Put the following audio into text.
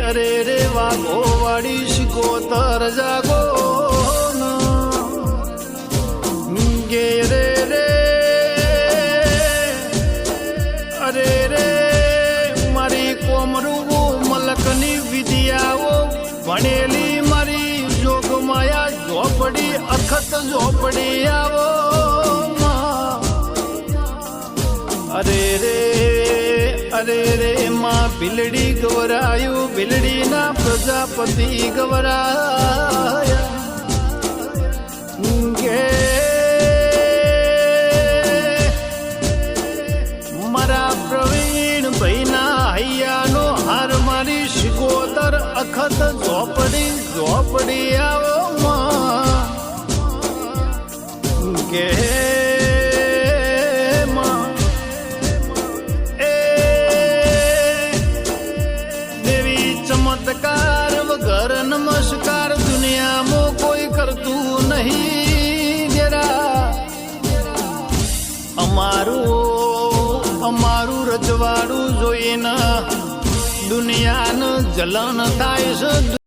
અરે રે વાગો વાળી જાગો ગે રે અરે રે મારી કોમરું મલકની વિદ્યાઓ ભણેલી મારી જોગ માયા ઝોપડી અખત ઝોપડી આવો. અરે રે અરે રે માં બિલડી ગવરાયું બિલડીના પ્રજાપતિ ગવરાયા કે મારા પ્રવીણ ભાઈના હૈયાનો હાર મારી શિકોતર અખત ઝોપડી ઝોપડી આવો માં કે ચમત્કાર વગર નમસ્કાર દુનિયામાં કોઈ કરતું નહીં. જરા અમારું અમારું રજવાડું જોઈને દુનિયાનું જલન થાય છે.